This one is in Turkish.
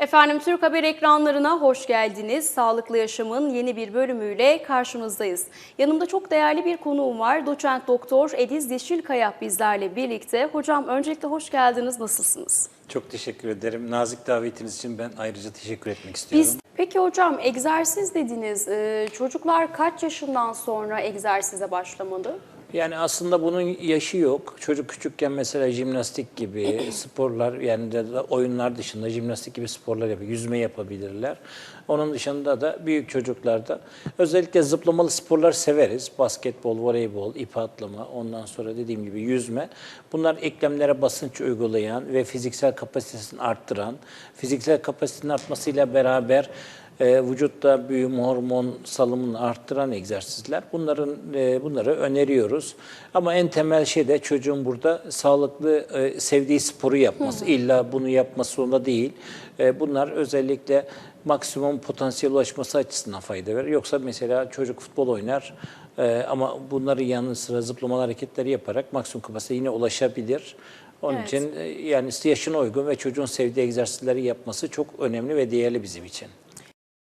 Efendim Türk Haber ekranlarına hoş geldiniz. Sağlıklı Yaşam'ın yeni bir bölümüyle karşınızdayız. Yanımda çok değerli bir konuğum var. Doçent Doktor Ediz Yeşilkaya bizlerle birlikte. Hocam öncelikle hoş geldiniz. Nasılsınız? Çok teşekkür ederim. Nazik davetiniz için ben ayrıca teşekkür etmek istiyorum. Biz Peki hocam egzersiz dediniz. Ee, çocuklar kaç yaşından sonra egzersize başlamalı? Yani aslında bunun yaşı yok. Çocuk küçükken mesela jimnastik gibi sporlar yani de oyunlar dışında jimnastik gibi sporlar yapıyor. Yüzme yapabilirler. Onun dışında da büyük çocuklarda özellikle zıplamalı sporlar severiz. Basketbol, voleybol, ip atlama, ondan sonra dediğim gibi yüzme. Bunlar eklemlere basınç uygulayan ve fiziksel kapasitesini arttıran, fiziksel kapasitenin artmasıyla beraber e, vücutta büyüme hormon salımını arttıran egzersizler. Bunların e, bunları öneriyoruz. Ama en temel şey de çocuğun burada sağlıklı e, sevdiği sporu yapması. İlla bunu yapması zorunda değil. E, bunlar özellikle maksimum potansiyel ulaşması açısından fayda verir. Yoksa mesela çocuk futbol oynar e, ama bunların yanı sıra zıplamalı hareketleri yaparak maksimum kapasiteye yine ulaşabilir. Onun Evet. için e, yani yaşına uygun ve çocuğun sevdiği egzersizleri yapması çok önemli ve değerli bizim için.